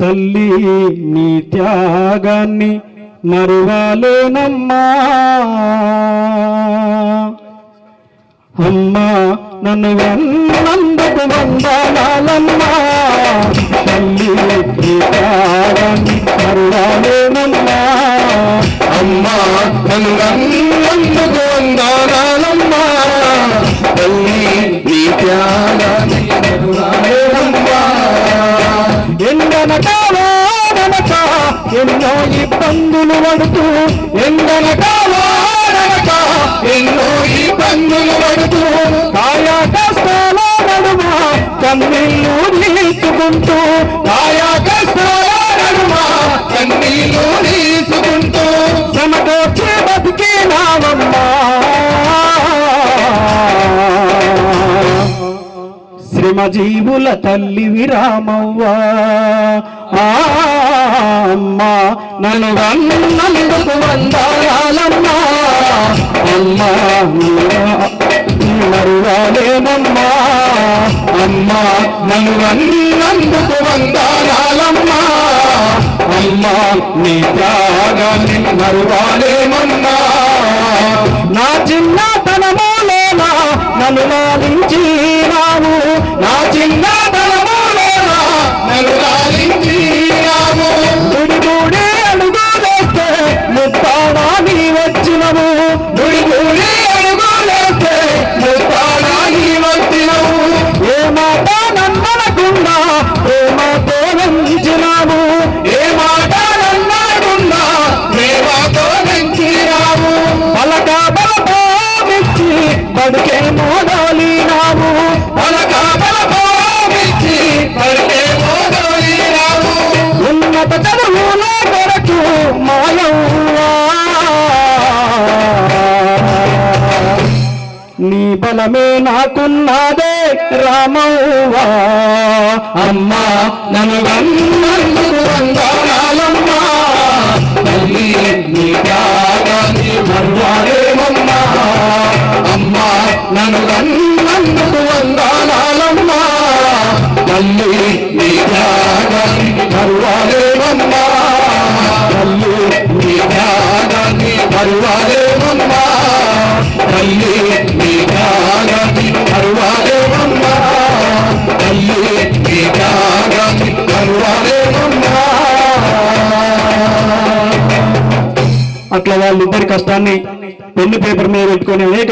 తల్లి నీ త్యాగాన్ని మరువాలేనమ్మా. అమ్మా నన్ను వెన్నందుకు వందనాలమ్మా తల్లి నీ త్యాగాన్ని మరువాలేనమ్మా. అమ్మా నన్ను వెన్నందుకు వందనాలమ్మా తల్లి నీ త్యాగాన్ని ఎండనక వాననక ఎన్నో ఇబ్బందులు పడుతూ ఎండనక వాననక ఎన్నో ఇబ్బందులు పడుతూ కాయా కష్టాల నడుమ కన్నీళ్ళు నిలుచుకుంటూ శ్రమజీవుల తల్లి విరామవ్వా. అమ్మ నన్ను వందకు వందాలమ్మా. అమ్మ మరువాలేనమ్మా అమ్మా నన్ను వందకు వందాలమ్మా. అమ్మా నీ త్యాగాన్ని మరువాలేమన్నా. నా చిన్నతనములోనా నన్ను నీ బలమే నాకున్నదే రామవ్వా. అమ్మా నన్ను నన్నందుకు వందనాలమ్మా తల్లి నీ త్యాగాన్ని అందరి కష్టాన్ని పెన్ను పేపర్ మీద పెట్టుకొని అనేక